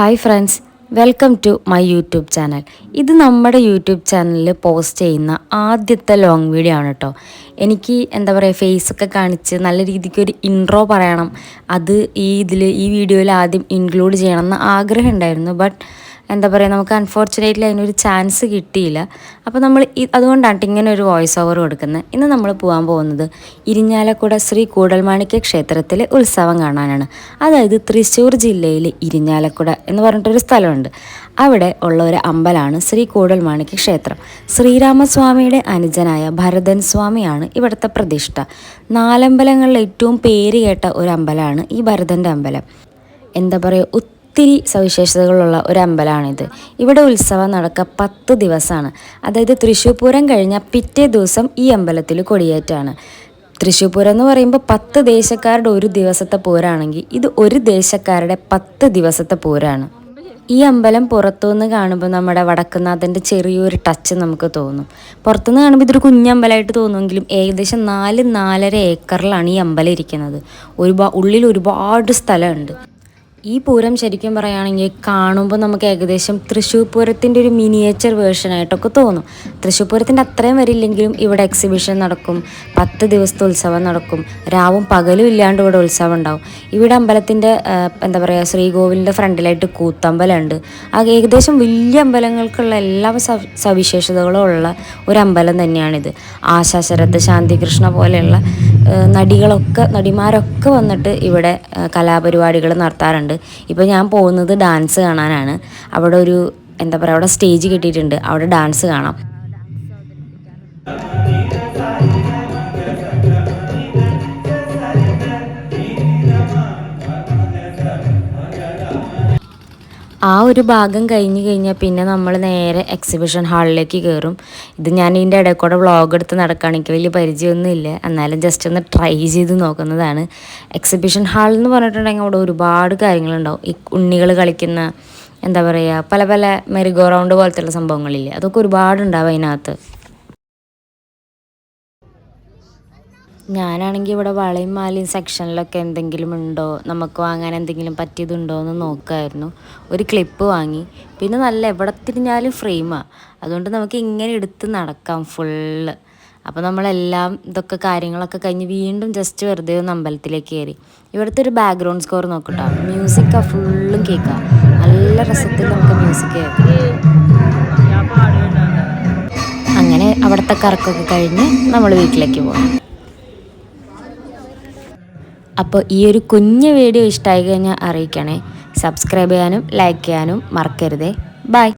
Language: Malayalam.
Hi friends welcome to my YouTube channel ഇത് നമ്മുടെ യൂട്യൂബ് ചാനലിൽ പോസ്റ്റ് ചെയ്യുന്ന ആദ്യത്തെ ലോങ് വീഡിയോ ആണ് കേട്ടോ എനിക്ക് എന്താ പറയുക ഫേസൊക്കെ കാണിച്ച് നല്ല രീതിക്ക് ഒരു ഇൻട്രോ പറയണം. അത് ഈ ഇതിൽ ഈ വീഡിയോയിൽ ആദ്യം ഇൻക്ലൂഡ് ചെയ്യണം എന്ന് ആഗ്രഹം ഉണ്ടായിരുന്നു. ബട്ട് എന്താ പറയുക നമുക്ക് അൺഫോർച്ചുനേറ്റ്ലി അതിനൊരു ചാൻസ് കിട്ടിയില്ല. അപ്പോൾ നമ്മൾ അതുകൊണ്ടാണ് ഇങ്ങനെ ഒരു വോയിസ് ഓവർ കൊടുക്കുന്നത്. ഇന്ന് നമ്മൾ പോകാൻ പോകുന്നത് ഇരിഞ്ഞാലക്കുട ശ്രീ കൂടൽമാണിക്യ ക്ഷേത്രത്തിലെ ഉത്സവം കാണാനാണ്. അതായത് തൃശ്ശൂർ ജില്ലയിലെ ഇരിഞ്ഞാലക്കുട എന്ന് പറഞ്ഞിട്ടൊരു സ്ഥലമുണ്ട്. അവിടെ ഉള്ള ഒരു അമ്പലമാണ് ശ്രീ കൂടൽമാണിക്യ ക്ഷേത്രം. ശ്രീരാമസ്വാമിയുടെ അനുജനായ ഭരതൻ സ്വാമിയാണ് ഇവിടുത്തെ പ്രതിഷ്ഠ. നാലമ്പലങ്ങളിൽ ഏറ്റവും പേര് കേട്ട ഒരു അമ്പലമാണ് ഈ ഭരതന്റെ അമ്പലം. എന്താ പറയുക ഒത്തിരി സവിശേഷതകളുള്ള ഒരു അമ്പലമാണിത് ഇവിടെ ഉത്സവം നടക്കുക പത്ത് ദിവസമാണ് അതായത് തൃശ്ശൂർ പൂരം കഴിഞ്ഞ പിറ്റേ ദിവസം ഈ അമ്പലത്തിൽ കൊടിയേറ്റാണ്. തൃശ്ശൂർ പൂരം എന്ന് പറയുമ്പോൾ പത്ത് ദേശക്കാരുടെ ഒരു ദിവസത്തെ പൂരാണെങ്കിൽ ഇത് ഒരു ദേശക്കാരുടെ പത്ത് ദിവസത്തെ പൂരാണ് ഈ അമ്പലം പുറത്തുനിന്ന് കാണുമ്പോൾ നമ്മുടെ വടക്കുന്നാഥന്റെ ചെറിയൊരു ടച്ച് നമുക്ക് തോന്നും. പുറത്തുനിന്ന് കാണുമ്പോൾ ഇതൊരു കുഞ്ഞമ്പലമായിട്ട് തോന്നുമെങ്കിലും ഏകദേശം നാല് നാലര ഏക്കറിലാണ് ഈ അമ്പലം ഇരിക്കുന്നത്. ഒരുപാട് ഉള്ളിൽ ഒരുപാട് സ്ഥലമുണ്ട്. ഈ പൂരം ശരിക്കും പറയുകയാണെങ്കിൽ കാണുമ്പോൾ നമുക്ക് ഏകദേശം തൃശ്ശൂർ പൂരത്തിന്റെ ഒരു മിനിയേച്ചർ വേർഷനായിട്ടൊക്കെ തോന്നും. തൃശ്ശൂർ പൂരത്തിന്റെ അത്രയും വരില്ലെങ്കിലും ഇവിടെ എക്സിബിഷൻ നടക്കും പത്ത് ദിവസത്തെ ഉത്സവം നടക്കും. രാവും പകലും ഇല്ലാണ്ട് ഇവിടെ ഉത്സവം ഉണ്ടാവും. ഇവിടെ അമ്പലത്തിന്റെ എന്താ പറയുക ശ്രീകോവിലിന്റെ ഫ്രണ്ടിലായിട്ട് കൂത്തമ്പലമുണ്ട്. ആ ഏകദേശം വലിയ അമ്പലങ്ങൾക്കുള്ള എല്ലാ സവിശേഷതകളും ഉള്ള ഒരു അമ്പലം തന്നെയാണിത്. ആശാശരത്ത് ശാന്തികൃഷ്ണ പോലെയുള്ള നടികളൊക്കെ നടിമാരൊക്കെ വന്നിട്ട് ഇവിടെ കലാപരിപാടികൾ നടത്താറുണ്ട്. ഇപ്പോൾ ഞാൻ പോകുന്നത് ഡാൻസ് കാണാനാണ്. അവിടെ ഒരു എന്താ പറയുക അവിടെ സ്റ്റേജ് കിട്ടിയിട്ടുണ്ട്. അവിടെ ഡാൻസ് കാണാം. ആ ഒരു ഭാഗം കഴിഞ്ഞ് കഴിഞ്ഞാൽ പിന്നെ നമ്മൾ നേരെ എക്സിബിഷൻ ഹാളിലേക്ക് കയറും ഇത് ഞാൻ ഇതിന്റെ ഇടയിൽ കൂടെ വ്ളോഗ് എടുത്ത് നടക്കുകയാണ് എനിക്ക് വലിയ പരിചയമൊന്നുമില്ല. എന്നാലും ജസ്റ്റ് ഒന്ന് ട്രൈ ചെയ്ത് നോക്കുന്നതാണ്. എക്സിബിഷൻ ഹാൾ എന്ന് പറഞ്ഞിട്ടുണ്ടെങ്കിൽ അവിടെ ഒരുപാട് കാര്യങ്ങളുണ്ടാവും. ഈ ഉണ്ണികൾ കളിക്കുന്ന എന്താ പറയുക പല പല മെറിഗോ റൗണ്ട് പോലത്തെയുള്ള സംഭവങ്ങളില്ലേ? അതൊക്കെ ഒരുപാടുണ്ടാവും അതിനകത്ത്. ഞാനാണെങ്കിൽ ഇവിടെ വളയും മാലയും സെക്ഷനിലൊക്കെ എന്തെങ്കിലും ഉണ്ടോ? നമുക്ക് വാങ്ങാൻ എന്തെങ്കിലും പറ്റിയതുണ്ടോ എന്ന് നോക്കുമായിരുന്നു ഒരു ക്ലിപ്പ് വാങ്ങി. പിന്നെ നല്ല എവിടെ തിരിഞ്ഞാലും ഫ്രെയിമാണ് അതുകൊണ്ട് നമുക്ക് ഇങ്ങനെ എടുത്ത് നടക്കാം ഫുള്ള് അപ്പോൾ നമ്മളെല്ലാം ഇതൊക്കെ കാര്യങ്ങളൊക്കെ കഴിഞ്ഞ് വീണ്ടും ജസ്റ്റ് വെറുതെ ഒന്ന് അമ്പലത്തിലേക്ക് കയറി. ഇവിടുത്തെ ഒരു ബാക്ക്ഗ്രൗണ്ട് സ്കോർ നോക്കട്ടോ. മ്യൂസിക്ക ഫുള്ളും കേൾക്കാം. നല്ല രസത്തിൽ നമുക്ക് മ്യൂസിക് കേൾക്കാം. അങ്ങനെ അവിടുത്തെ കറക്കൊക്കെ കഴിഞ്ഞ് നമ്മൾ വീട്ടിലേക്ക് പോകും അപ്പോൾ ഈ ഒരു കുഞ്ഞു വീഡിയോ ഇഷ്ടമായി കഴിഞ്ഞാൽ അറിയിക്കണേ. സബ്സ്ക്രൈബ് ചെയ്യാനും ലൈക്ക് ചെയ്യാനും മറക്കരുതേ. ബൈ